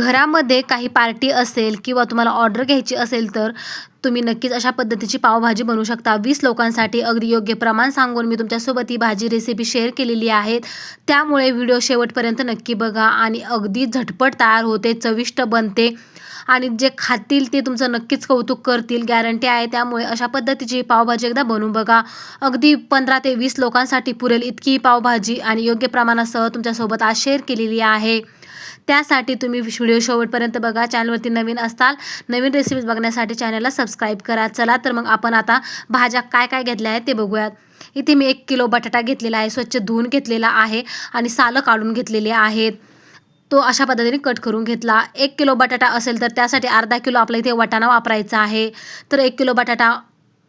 घरामध्ये काही पार्टी असेल किंवा तुम्हाला ऑर्डर घ्यायची असेल तर तुम्ही नक्कीच अशा पद्धतीची पावभाजी बनवू शकता. वीस लोकांसाठी अगदी योग्य प्रमाण सांगून मी तुमच्यासोबत ही भाजी रेसिपी शेअर केलेली आहे त्यामुळे व्हिडिओ शेवटपर्यंत नक्की बघा आणि अगदी झटपट तयार होते चविष्ट बनते आणि जे खातील ते तुमचं नक्कीच कौतुक करतील गॅरंटी आहे. त्यामुळे अशा पद्धतीची पावभाजी एकदा बनवून बघा. अगदी पंधरा ते वीस लोकांसाठी पुरेल इतकी पावभाजी आणि योग्य प्रमाणासह तुमच्यासोबत आज शेअर केलेली आहे. त्यासाठी तुम्ही व्हिडिओ शेवटपर्यंत बघा. चॅनलवरती नवीन असताल नवीन रेसिपीज बघण्यासाठी चॅनलला सबस्क्राईब करा. चला तर मग आपण आता भाज्या काय काय घेतल्या आहेत ते बघूयात. इथे मी एक किलो बटाटा घेतलेला आहे स्वच्छ धुवून घेतलेला आहे आणि सालं काढून घेतलेले आहेत. तो अशा पद्धतीने कट करून घेतला. एक किलो बटाटा असेल तर त्यासाठी अर्धा किलो आपला इथे वाटाणा वापरायचा आहे. तर एक किलो बटाटा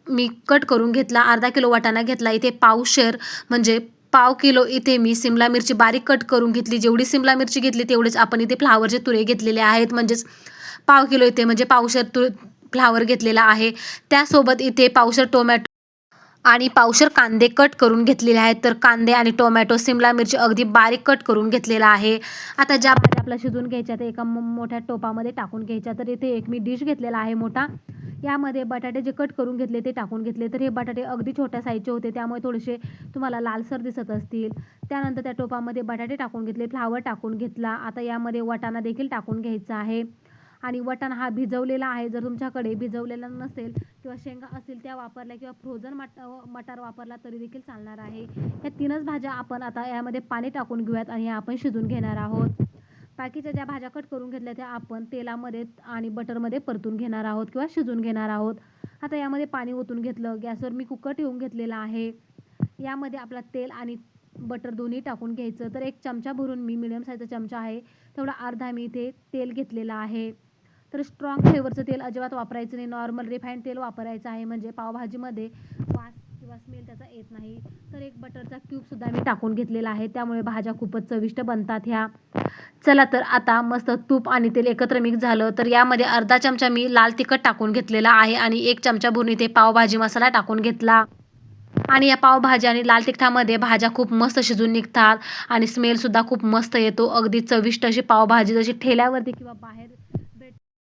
मी कट करून घेतला. अर्धा किलो वाटाणा घेतला. इथे पावशेर म्हणजे पाव किलो इथे मी सिमला मिरची बारीक कट करून घेतली. जेवढी सिमला मिरची घेतली तेवढेच आपण इथे फ्लावरचे तुरे घेतलेले आहेत. म्हणजेच पाव किलो इथे म्हणजे पावशर तु फ्लावर घेतलेला आहे. त्यासोबत इथे पावशर टोमॅटो आणि पावशर कांदे कट करून घेतलेले आहेत. तर कांदे आणि टोमॅटो सिमला मिरची अगदी बारीक कट करून घेतलेला आहे. आता ज्या भाज्या आपल्या शिजून घ्यायच्या त्या एका मो- मोठ्या टोपामध्ये टाकून घ्यायच्या. तर इथे एक मी डिश घेतलेला आहे मोठा. यामध्ये बटाटे जे कट करून घेतले ते टाकून घेतले. तर हे बटाटे अगदी छोट्या साईजचे होते. त्यामुळे थोडेसे तुम्हाला लालसर दिसत असतील. त्यानंतर त्या टोपामध्ये बटाटे टाकून घेतले फ्लावर टाकून घेतला. आता यामध्ये वाटाणा देखील टाकून घ्यायचा आहे. आणि वटाणा हा भिजवलेला आहे. जर तुमच्याकडे भिजवलेला नसेल किंवा शेंगा असतील त्या वापरल्या किंवा फ्रोझन मट मटार वापरला तरी देखील चालणार आहे. या तीनच भाज्या आपण आता यामध्ये पाणी टाकून घेऊयात आणि या आपण शिजून घेणार आहोत. बाकीच्या ज्या भाज्या कट करून घेतल्या त्या आपण तेलामध्ये आणि बटरमध्ये परतून घेणार आहोत किंवा शिजून घेणार आहोत. आता यामध्ये पाणी ओतून घेतलं. गॅसवर मी कुकर ठेवून घेतलेला आहे. यामध्ये आपला तेल आणि बटर दोन्ही टाकून घ्यायचं. तर एक चमचा भरून मी मिडियम साईजचा चमचा आहे. तेवढा अर्धा मी इथे तेल घेतलेला आहे. तर स्ट्रॉंग फ्लेवरचं तेल अजिबात वापरायचं नाही. नॉर्मल रिफाईंड तेल वापरायचं आहे. म्हणजे पावभाजीमध्ये वास किंवा स्मेल त्याचा येत नाही. तर एक बटरचा क्यूबसुद्धा मी टाकून घेतलेला आहे. त्यामुळे भाज्या खूपच चविष्ट बनतात ह्या. चला तर आता मस्त तूप आणि तेल एकत्र मिक्स झालं तर यामध्ये अर्धा चमचा मी लाल तिखट टाकून घेतलेला आहे आणि एक चमचा भरून इथे पावभाजी मसाला टाकून घेतला. आणि या पावभाज्या आणि लाल तिखटामध्ये भाज्या खूप मस्त शिजून निघतात आणि स्मेलसुद्धा खूप मस्त येतो. अगदी चविष्ट अशी पावभाजी जशी ठेल्यावरती किंवा बाहेर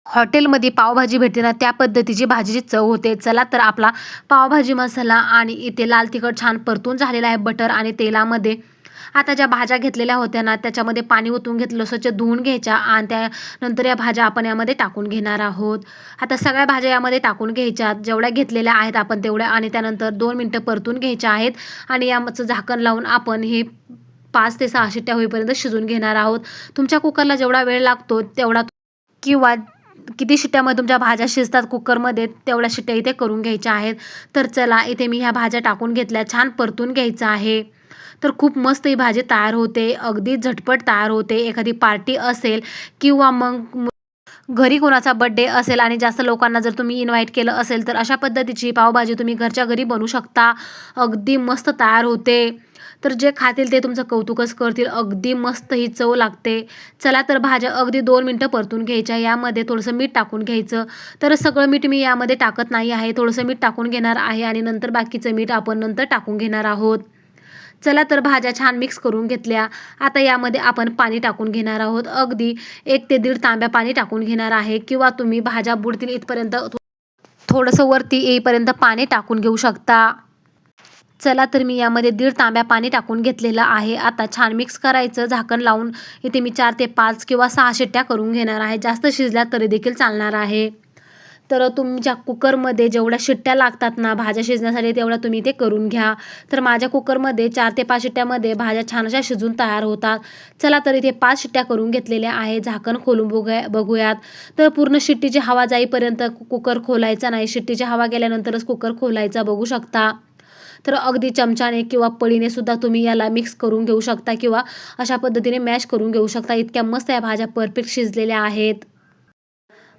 हॉटेलमध्ये पावभाजी भेटते ना त्या पद्धतीची भाजीची चव होते. चला तर आपला पावभाजी मसाला आणि इथे लाल तिखट छान परतून झालेला आहे बटर आणि तेलामध्ये. आता ज्या भाज्या घेतलेल्या होत्या ना त्याच्यामध्ये पाणी ओतून घेतलं स्वच्छ धुवून घ्यायच्या आणि त्यानंतर या भाज्या आपण यामध्ये टाकून घेणार आहोत. आता सगळ्या भाज्या यामध्ये टाकून घ्यायच्या जेवढ्या घेतलेल्या आहेत आपण तेवढ्या आणि त्यानंतर दोन मिनटं परतून घ्यायच्या आहेत आणि याचं झाकण लावून आपण हे पाच ते सहा शिट्ट्या होईपर्यंत शिजून घेणार आहोत. तुमच्या कुकरला जेवढा वेळ लागतो तेवढा किंवा किती शिट्ट्यामध्ये तुमच्या भाज्या शिजतात कुकरमध्ये तेवढ्या शिट्ट्या इथे करून घ्यायच्या आहेत. तर चला इथे मी ह्या भाज्या टाकून घेतल्या. छान परतून घ्यायचं आहे. तर खूप मस्त ही भाजी तयार होते. अगदी झटपट तयार होते. एखादी पार्टी असेल किंवा मग घरी कोणाचा बड्डे असेल आणि जास्त लोकांना जर तुम्ही इन्व्हाइट केलं असेल तर अशा पद्धतीची पावभाजी तुम्ही घरच्या घरी बनवू शकता. अगदी मस्त तयार होते. तर जे खातील ते तुमचं कौतुकच करतील. अगदी मस्त ही चव लागते. चला तर भाज्या अगदी दोन मिनटं परतून घ्यायच्या. यामध्ये थोडंसं मीठ टाकून घ्यायचं. तर सगळं मीठ मी यामध्ये टाकत नाही आहे. थोडंसं मीठ टाकून घेणार आहे आणि नंतर बाकीचं मीठ आपण नंतर टाकून घेणार आहोत. चला तर भाज्या छान मिक्स करून घेतल्या. आता यामध्ये आपण पाणी टाकून घेणार आहोत. अगदी एक ते दीड तांब्या पाणी टाकून घेणार आहे. किंवा तुम्ही भाज्या बुडतील इथपर्यंत थोडंसं वरती येईपर्यंत पाणी टाकून घेऊ शकता. चला तर मी यामध्ये दीड तांब्या पाणी टाकून घेतलेलं आहे. आता छान मिक्स करायचं. झाकण लावून इथे मी चार ते पाच किंवा सहा शिट्ट्या करून घेणार आहे. जास्त शिजल्या तरी देखील चालणार आहे. तर तुमच्या कुकरमध्ये जेवढ्या शिट्ट्या लागतात ना भाज्या शिजण्यासाठी तेवढ्या तुम्ही ते करून घ्या. तर माझ्या कुकरमध्ये चार ते पाच शिट्ट्यामध्ये भाज्या छान अशा शिजून तयार होतात. चला तर इथे पाच शिट्ट्या करून घेतलेल्या आहे. झाकण खोलून बघूया बघूयात. तर पूर्ण शिट्टीची हवा जाईपर्यंत कुकर खोलायचा नाही. शिट्टीची हवा गेल्यानंतरच कुकर खोलायचा. बघू शकता. तर अगदी चमच्याने किंवा पळीने सुद्धा तुम्ही याला मिक्स करून घेऊ शकता किंवा अशा पद्धतीने मॅश करून घेऊ शकता. इतक्या मस्त या भाज्या परफेक्ट शिजलेल्या आहेत.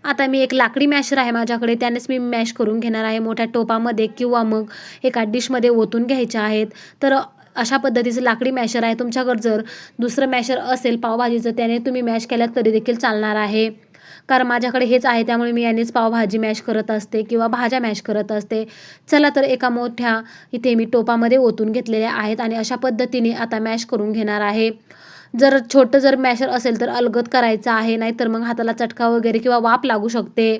आता मी एक लाकडी मॅशर आहे माझ्याकडे. त्यानेच मी मॅश करून घेणार आहे. मोठ्या टोपामध्ये किंवा मग एका डिशमध्ये ओतून घ्यायच्या आहेत. तर अशा पद्धतीचं लाकडी मॅशर आहे. तुमच्याकडं जर दुसरं मॅशर असेल पावभाजीचं त्याने तुम्ही मॅश केल्यात तरी देखील चालणार आहे. कारण माझ्याकडे हेच आहे त्यामुळे मी यानेच पावभाजी मॅश करत असते किंवा भाज्या मॅश करत असते. चला तर एका मोठ्या इथे मी टोपामध्ये ओतून घेतलेल्या आहेत आणि अशा पद्धतीने आता मॅश करून घेणार आहे. जर छोटं जर मॅशर असेल तर अलगद करायचं आहे नाहीतर मग हाताला चटका वगैरे किंवा वाफ लागू शकते.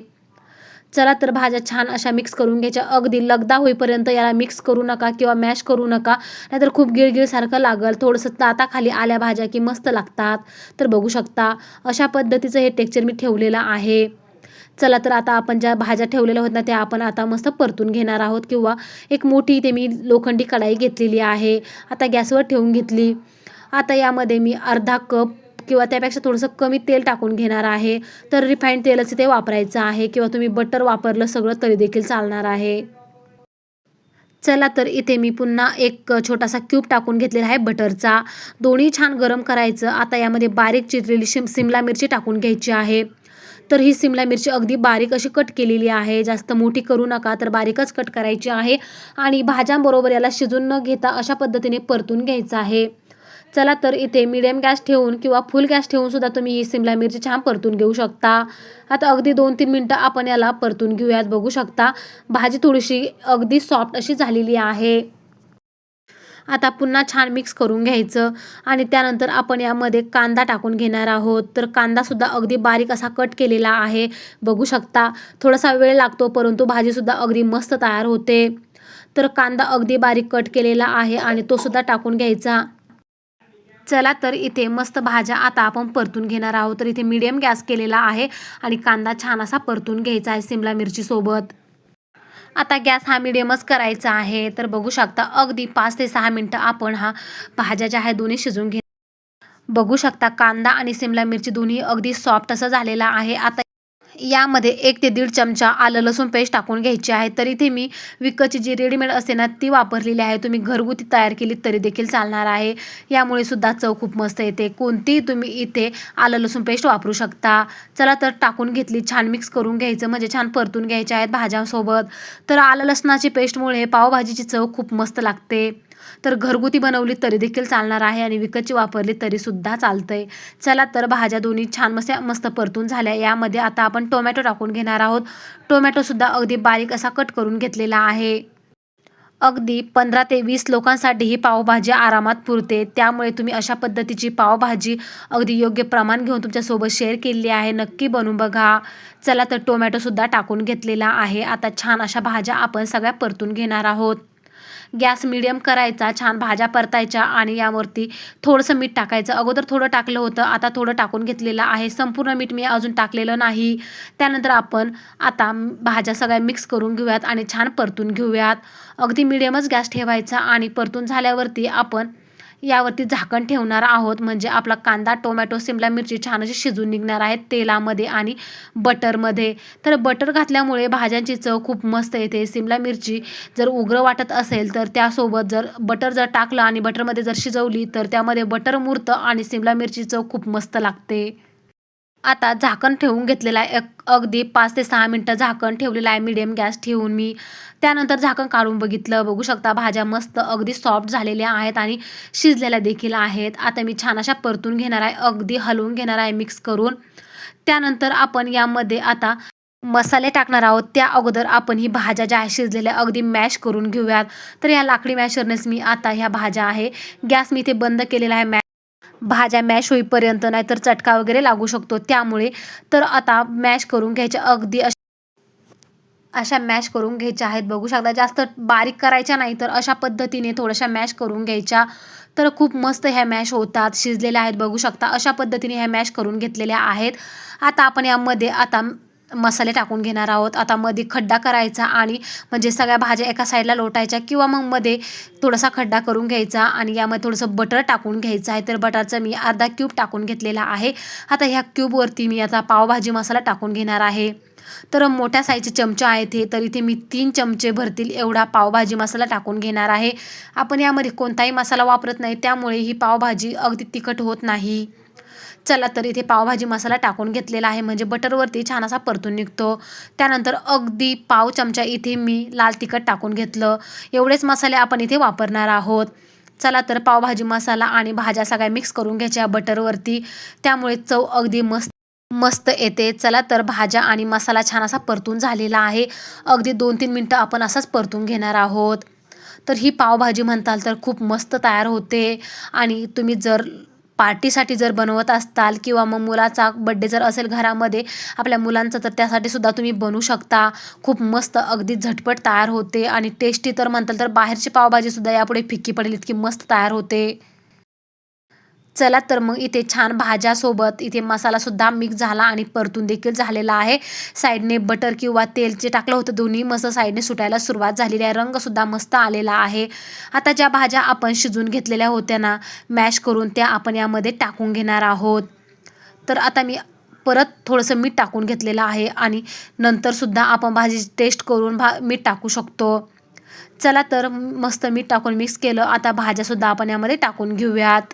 चला तर भाज्या छान अशा मिक्स करून घ्यायच्या. अगदी लगदा होईपर्यंत याला मिक्स करू नका किंवा मॅश करू नका. नाहीतर खूप गिळगिळसारखं लागल. थोडंसं ताताखाली आल्या भाज्या की मस्त लागतात. तर बघू शकता अशा पद्धतीचं हे टेक्चर मी ठेवलेलं आहे. चला तर आता आपण ज्या भाज्या ठेवलेल्या होत्या ना त्या आपण आता मस्त परतून घेणार आहोत किंवा एक मोठी इथे मी लोखंडी कढाई घेतलेली आहे. आता गॅसवर ठेवून घेतली. आता यामध्ये मी अर्धा कप किंवा त्यापेक्षा थोडंसं कमी तेल टाकून घेणार आहे तर रिफाईंड तेलच ते वापरायचं आहे किंवा तुम्ही बटर वापरलं सगळं तरी देखील चालणार आहे. चला तर इथे मी पुन्हा एक छोटासा क्यूब टाकून घेतलेला आहे बटरचा दोन्ही छान गरम करायचं. आता यामध्ये बारीक चिरलेली शिम सिमला मिरची टाकून घ्यायची आहे. तर ही सिमला मिरची अगदी बारीक अशी कट केलेली आहे. जास्त मोठी करू नका तर बारीकच कट करायची आहे. आणि भाज्यांबरोबर याला शिजून न घेता अशा पद्धतीने परतून घ्यायचं आहे. चला तर इथे मिडियम गॅस ठेवून किंवा फुल गॅस ठेवून सुद्धा तुम्ही ही सिमला मिरची छान परतून घेऊ शकता. आता अगदी दोन तीन मिनटं आपण याला परतून घेऊयात बघू शकता. भाजी थोडीशी अगदी सॉफ्ट अशी झालेली आहे. आता पुन्हा छान मिक्स करून घ्यायचं आणि त्यानंतर आपण यामध्ये कांदा टाकून घेणार आहोत. तर कांदासुद्धा अगदी बारीक असा कट केलेला आहे. बघू शकता थोडासा वेळ लागतो परंतु भाजीसुद्धा अगदी मस्त तयार होते. तर कांदा अगदी बारीक कट केलेला आहे आणि तो सुद्धा टाकून घ्यायचा. चला तर इथे मस्त भाज्या आता आपण परतून घेणार आहोत. तर इथे मीडियम गॅस केलेला आहे आणि कांदा छान असा परतून घ्यायचा आहे सिमला मिरचीसोबत आता गॅस हा मिडियमच करायचा आहे. तर बघू शकता अगदी पाच ते सहा मिनटं आपण हा भाज्या ज्या आहे दोन्ही शिजून घे बघू शकता कांदा आणि सिमला मिरची दोन्ही अगदी सॉफ्ट असं झालेला आहे. आता यामध्ये एक ते दीड चमचा आलं लसूण पेस्ट टाकून घ्यायची आहे. तर इथे मी विकतची जी रेडीमेड असते ना ती वापरलेली आहे. तुम्ही घरगुती तयार केली तरी देखील चालणार आहे. यामुळे सुद्धा चव खूप मस्त येते. कोणतीही तुम्ही इथे आलं लसूण पेस्ट वापरू शकता. चला तर टाकून घेतली छान मिक्स करून घ्यायचं. म्हणजे छान परतून घ्यायचे आहेत भाज्यांसोबत. तर आलं लसणाची पेस्टमुळे पावभाजीची चव खूप मस्त लागते. तर घरगुती बनवली तरी देखील चालणार आहे आणि विकतची वापरली तरीसुद्धा चालतंय. चला तर भाज्या दोन्ही छान मस्त मस्त परतून झाल्या. यामध्ये आता आपण टोमॅटो टाकून घेणार आहोत. टोमॅटोसुद्धा अगदी बारीक असा कट करून घेतलेला आहे. अगदी पंधरा ते वीस लोकांसाठी ही पावभाजी आरामात पुरते. त्यामुळे तुम्ही अशा पद्धतीची पावभाजी अगदी योग्य प्रमाण घेऊन तुमच्यासोबत शेअर केलेली आहे. नक्की बनवून बघा. चला तर टोमॅटोसुद्धा टाकून घेतलेला आहे. आता छान अशा भाज्या आपण सगळ्या परतून घेणार आहोत. गॅस मिडियम करायचा छान भाज्या परतायच्या आणि यावरती थोडंसं मीठ टाकायचं. अगोदर थोडं टाकलं होतं आता थोडं टाकून घेतलेलं आहे. संपूर्ण मीठ मी अजून टाकलेलं नाही. त्यानंतर आपण आता भाज्या सगळ्या मिक्स करून घेऊयात आणि छान परतून घेऊयात. अगदी मिडियमच गॅस ठेवायचा आणि परतून झाल्यावरती आपण यावरती झाकण ठेवणार आहोत. म्हणजे आपला कांदा टोमॅटो सिमला मिरची छान अशी शिजून निघणार आहेत तेलामध्ये आणि बटरमध्ये. तर बटर घातल्यामुळे भाज्यांची चव खूप मस्त येते. सिमला मिरची जर उग्र वाटत असेल तर त्यासोबत जर बटर जर टाकलं आणि बटरमध्ये जर शिजवली तर त्यामध्ये बटर मुरतं आणि सिमला मिरची चव खूप मस्त लागते. आता झाकण ठेवून घेतलेलं आहे. एक अगदी पाच ते सहा मिनटं झाकण ठेवलेलं आहे. मिडियम गॅस ठेवून मी त्यानंतर झाकण काढून बघितलं. बघू शकता भाज्या मस्त अगदी सॉफ्ट झालेल्या आहेत आणि शिजलेल्या देखील आहेत. आता मी छान अशा परतून घेणार आहे. अगदी हलवून घेणार आहे मिक्स करून. त्यानंतर आपण यामध्ये आता मसाले टाकणार आहोत. त्या अगोदर आपण ही भाज्या ज्या आहे शिजलेल्या अगदी मॅश करून घेऊयात. तर या लाकडी मॅशरनेच मी आता ह्या भाज्या आहे. गॅस मी इथे बंद केलेला आहे. मॅ भाज्या मॅश होईपर्यंत नाहीतर चटका वगैरे लागू शकतो. त्यामुळे तर आता मॅश करून घ्यायच्या अगदी अशा मॅश करून घ्यायच्या आहेत. बघू शकता जास्त बारीक करायच्या नाही तर अशा पद्धतीने थोड्याशा मॅश करून घ्यायच्या. तर खूप मस्त ह्या मॅश होतात शिजलेल्या आहेत. बघू शकता अशा पद्धतीने ह्या मॅश करून घेतलेल्या आहेत. आता आपण यामध्ये आता मसाले टाकून घेणार आहोत. आता मध्ये खड्डा करायचा आणि म्हणजे सगळ्या भाज्या एका साईडला लोटायच्या किंवा मग मध्ये थोडासा खड्डा करून घ्यायचा आणि यामध्ये थोडंसं बटर टाकून घ्यायचं आहे. तर बटरचा मी अर्धा क्यूब टाकून घेतलेला आहे. आता ह्या क्यूबवरती मी आता पावभाजी मसाला टाकून घेणार आहे. तर मोठ्या साईजचे चमचे आहेत हे तर इथे मी तीन चमचे भरतील एवढा पावभाजी मसाला टाकून घेणार आहे. आपण यामध्ये कोणताही मसाला वापरत नाही त्यामुळे ही पावभाजी अगदी तिखट होत नाही. चला तर इथे पावभाजी मसाला टाकून घेतलेला आहे. म्हणजे बटरवरती छान असा परतून निघतो. त्यानंतर अगदी पाव चमचा इथे मी लाल तिखट टाकून घेतलं. एवढेच मसाले आपण इथे वापरणार आहोत. चला तर पावभाजी मसाला आणि भाज्या सगळ्या मिक्स करून घ्यायच्या बटरवरती. त्यामुळे चव अगदी मस्त मस्त येते. चला तर भाज्या आणि मसाला छान असा परतून झालेला आहे. अगदी दोन तीन मिनटं आपण असाच परतून घेणार आहोत. तर ही पावभाजी म्हणताल तर खूप मस्त तयार होते. आणि तुम्ही जर पार्टीसाठी जर बनवत असताल किंवा मग मुलाचा बड्डे जर असेल घरामध्ये आपल्या मुलांचं तर त्यासाठी सुद्धा तुम्ही बनवू शकता. खूप मस्त अगदी झटपट तयार होते. आणि टेस्टी तर म्हणताल तर बाहेरची पावभाजीसुद्धा यापुढे फिक्की पडेल इतकी मस्त तयार होते. चला तर मग इथे छान भाज्यासोबत इथे मसालासुद्धा मिक्स झाला आणि परतून देखील झालेला आहे. साईडने बटर किंवा तेल जे टाकलं होतं दोन्ही मस्त साईडने सुटायला सुरुवात झालेली आहे. रंगसुद्धा मस्त आलेला आहे. आता ज्या भाज्या आपण शिजून घेतलेल्या होत्या ना मॅश करून त्या आपण यामध्ये टाकून घेणार आहोत. तर आता मी परत थोडंसं मीठ टाकून घेतलेलं आहे आणि नंतरसुद्धा आपण भाजीची टेस्ट करून भा मीठ टाकू शकतो. चला तर मस्त मीठ टाकून मिक्स केलं. आता भाज्यासुद्धा आपण यामध्ये टाकून घेऊयात.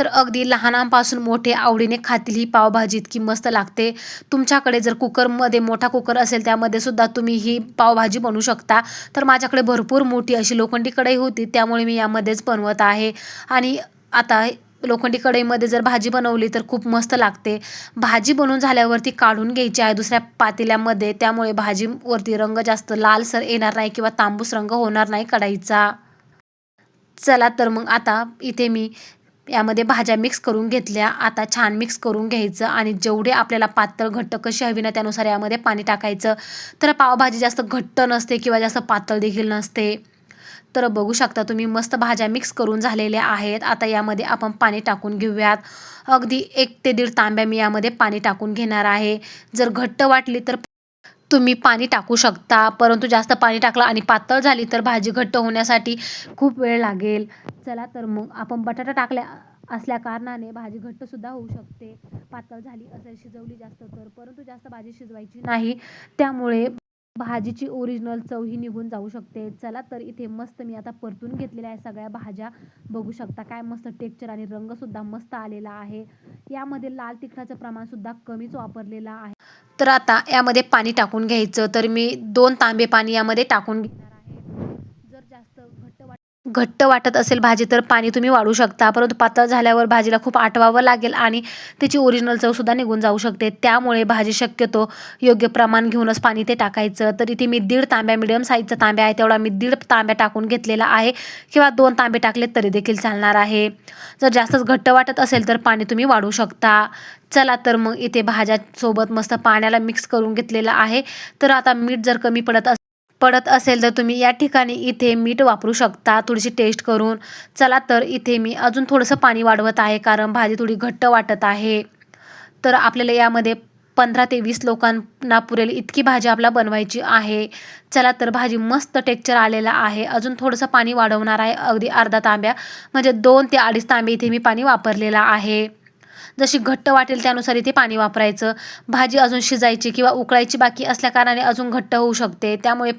तर अगदी लहानांपासून मोठे आवडीने खातील ही पावभाजी इतकी मस्त लागते. तुमच्याकडे जर कुकरमध्ये मोठा कुकर असेल त्यामध्ये सुद्धा तुम्ही ही पावभाजी बनवू शकता. तर माझ्याकडे भरपूर मोठी अशी लोखंडी कढई होती त्यामुळे मी यामध्येच बनवत आहे. आणि आता लोखंडी कढईमध्ये जर भाजी बनवली तर खूप मस्त लागते. भाजी बनवून झाल्यावरती काढून घ्यायची आहे दुसऱ्या पातेल्यामध्ये त्यामुळे भाजीवरती रंग जास्त लालसर येणार नाही किंवा तांबूस रंग होणार नाही कढाईचा. चला तर मग आता इथे मी यामध्ये भाज्या मिक्स करून घेतल्या. आता छान मिक्स करून घ्यायचं आणि जेवढे आपल्याला पातळ घट्ट कशी हवी ना त्यानुसार यामध्ये पाणी टाकायचं. तर पावभाजी जास्त घट्ट नसते किंवा जास्त पातळ देखील नसते. तर बघू शकता तुम्ही मस्त भाज्या मिक्स करून झालेल्या आहेत. आता यामध्ये आपण पाणी टाकून घेऊयात. अगदी एक ते दीड तांब्या मी यामध्ये पाणी टाकून घेणार आहे. जर घट्ट वाटली तर तुम्ही पाणी टाकू शकता. परंतु जास्त पाणी टाकलं आणि पातळ झाली तर भाजी घट्ट होण्यासाठी खूप वेळ लागेल. चला तर मग आपण बटाटा टाकल्या असल्या कारणाने भाजी घट्टसुद्धा होऊ शकते. पातळ झाली असेल शिजवली जास्त तर. परंतु जास्त भाजी शिजवायची नाही. त्यामुळे भाजीची ओरिजिनल चव ही निघून जाऊ शकते. चला तर इथे मस्त मी आता परतून घेतलेल्या आहे सगळ्या भाज्या. बघू शकता काय मस्त टेक्चर आणि रंगसुद्धा मस्त आलेला आहे. यामध्ये लाल तिखटाचं प्रमाणसुद्धा कमीच वापरलेलं आहे. तर आता यामध्ये पाणी टाकून घ्यायचं. तर मी दोन तांबे पाणी यामध्ये टाकून घेणार आहे जर जास्त घट्ट वाटत असेल भाजी तर पाणी तुम्ही वाढू शकता. परंतु पातळ झाल्यावर भाजीला खूप आटवावं लागेल आणि त्याची ओरिजिनल चवसुद्धा निघून जाऊ शकते. त्यामुळे भाजी शक्यतो योग्य प्रमाण घेऊनच पाणी ते टाकायचं. तर इथे मी दीड तांब्या मिडियम साईजचा तांब्या आहे तेवढा मी दीड तांब्या टाकून घेतलेला आहे. किंवा दोन तांबे टाकले तरी देखील चालणार आहे. जर जास्तच घट्ट वाटत असेल तर पाणी तुम्ही वाढू शकता. चला तर मग इथे भाज्यासोबत मस्त पाण्याला मिक्स करून घेतलेलं आहे. तर आता मीठ जर कमी पडत अस पडत असेल तर तुम्ही या ठिकाणी इथे मीठ वापरू शकता. थोडीशी टेस्ट करून. चला तर इथे मी अजून थोडंसं पाणी वाढवत आहे कारण भाजी थोडी घट्ट वाटत आहे. तर आपल्याला यामध्ये पंधरा ते वीस लोकांना पुरेल इतकी भाजी आपला बनवायची आहे. चला तर भाजी मस्त टेक्चर आलेला आहे. अजून थोडंसं पाणी वाढवणार आहे. अगदी अर्धा तांब्या म्हणजे दोन ते अडीच तांबे इथे मी पाणी वापरलेलं आहे. जशी घट्ट वाटेल त्यानुसार इथे पाणी वापरायचं. भाजी अजून शिजायची किंवा उकळायची बाकी असल्याकारणाने अजून घट्ट होऊ शकते. त्यामुळे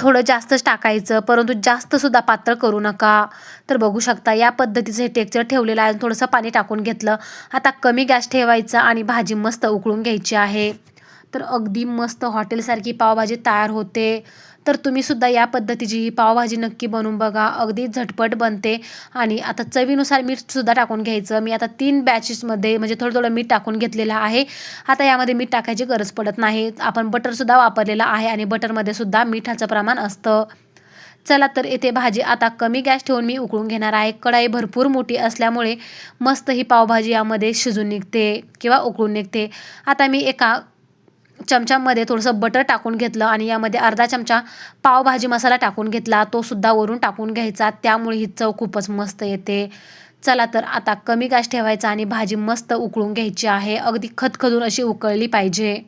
थोडं जास्तच टाकायचं. परंतु जास्तसुद्धा पातळ करू नका. तर बघू शकता या पद्धतीचं हे टेक्चर ठेवलेलं आहे. थोडंसं पाणी टाकून घेतलं. आता कमी गॅस ठेवायचा आणि भाजी मस्त उकळून घ्यायची आहे. तर अगदी मस्त हॉटेलसारखी पावभाजी तयार होते. तर तुम्हीसुद्धा या पद्धतीची ही पावभाजी नक्की बनवून बघा. अगदी झटपट बनते. आणि आता चवीनुसार मीठसुद्धा टाकून घ्यायचं. मी आता तीन बॅचेसमध्ये म्हणजे थोडं थोडं मीठ टाकून घेतलेलं आहे. आता यामध्ये मीठ टाकायची गरज पडत नाही. आपण बटरसुद्धा वापरलेलं आहे आणि बटरमध्ये सुद्धा मिठाचं प्रमाण असतं. चला तर येथे भाजी आता कमी गॅस ठेवून मी उकळून घेणार आहे. कढाई भरपूर मोठी असल्यामुळे मस्त ही पावभाजी यामध्ये शिजून निघते किंवा उकळून निघते. आता मी एका चमच्यामध्ये थोडंसं बटर टाकून घेतलं आणि यामध्ये अर्धा चमचा पावभाजी मसाला टाकून घेतला. तो सुद्धा वरून टाकून घ्यायचा. त्यामुळे ही चव खूपच मस्त येते. चला तर आता कमी गॅस ठेवायचा आणि भाजी मस्त उकळून घ्यायची आहे. अगदी खदखदून अशी उकळली पाहिजे.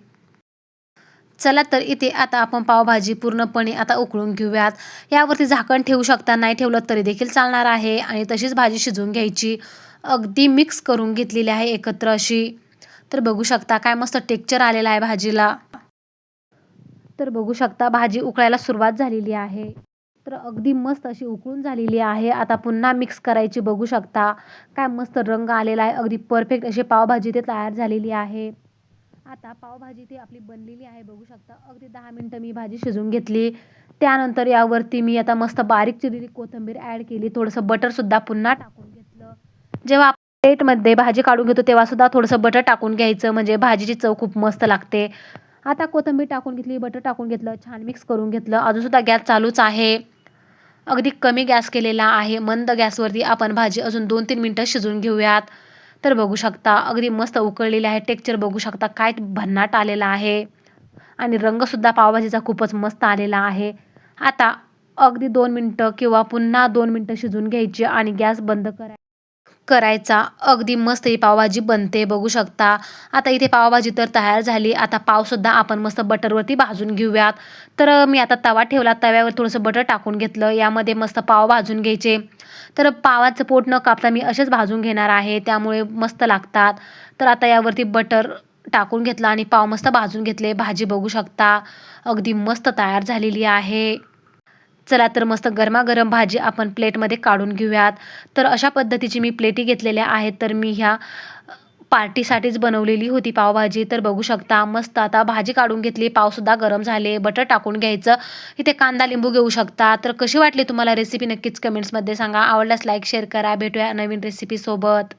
चला तर इथे आता आपण पावभाजी पूर्णपणे आता उकळून घेऊयात. यावरती झाकण ठेवू शकता नाही ठेवलं तरी देखील चालणार आहे. आणि तशीच भाजी शिजवून घ्यायची. अगदी मिक्स करून घेतलेली आहे एकत्र अशी. तर बघू शकता काय मस्त टेक्चर आलेला आहे भाजीला. तर बघू शकता भाजी उकळायला सुरुवात झालेली आहे. तर अगदी मस्त अशी उकळून झालेली आहे. आता पुन्हा मिक्स करायची बघू शकता. काय मस्त रंग आलेला आहे. अगदी परफेक्ट अशी पावभाजी ते तयार झालेली आहे. आता पावभाजी ती आपली बनलेली आहे. बघू शकता. अगदी दहा मिनटं मी भाजी शिजवून घेतली. त्यानंतर यावरती मी आता मस्त बारीक चिरलेली कोथिंबीर ॲड केली. थोडंसं बटरसुद्धा पुन्हा टाकून घेतलं. जेव्हा प्लेटमध्ये भाजी काढून घेतो तेव्हा सुद्धा थोडंसं बटर टाकून घ्यायचं. म्हणजे भाजीची चव खूप मस्त लागते. आता कोथिंबीर टाकून घेतली बटर टाकून घेतलं छान मिक्स करून घेतलं. अजूनसुद्धा गॅस चालूच आहे. अगदी कमी गॅस केलेला आहे. मंद गॅसवरती आपण भाजी अजून दोन तीन मिनटं शिजवून घेऊयात. तर बघू शकता अगदी मस्त उकळलेली आहे. टेक्चर बघू शकता काय भन्नाट आलेला आहे. आणि रंगसुद्धा पावभाजीचा खूपच मस्त आलेला आहे. आता अगदी दोन मिनटं किंवा पुन्हा दोन मिनटं शिजवून घ्यायची आणि गॅस बंद करायचा करायचा. अगदी मस्त ही पावभाजी बनते बघू शकता. आता इथे पावभाजी तर तयार झाली. आता पावसुद्धा आपण मस्त बटरवरती भाजून घेऊयात. तर मी आता तवा ठेवला. तव्यावर थोडंसं बटर टाकून घेतलं. यामध्ये मस्त पाव भाजून घ्यायचे. तर पावाचं पोट न कापता मी असेच भाजून घेणार आहे. त्यामुळे मस्त लागतात. तर आता यावरती बटर टाकून घेतलं आणि पाव मस्त भाजून घेतले. भाजी बघू शकता. अगदी मस्त तयार झालेली आहे. चला तर मस्त गरमागरम भाजी आपण प्लेटमध्ये काढून घेऊयात. तर अशा पद्धतीची मी प्लेटी घेतलेल्या आहेत. तर मी ह्या पार्टीसाठीच बनवलेली होती पावभाजी. तर बघू शकता मस्त आता भाजी काढून घेतली. पावसुद्धा गरम झाले. बटर टाकून घ्यायचं. इथे कांदा लिंबू घेऊ शकता. तर कशी वाटली तुम्हाला रेसिपी नक्कीच कमेंट्समध्ये सांगा. आवडल्यास लाईक शेअर करा. भेटूया नवीन रेसिपीसोबत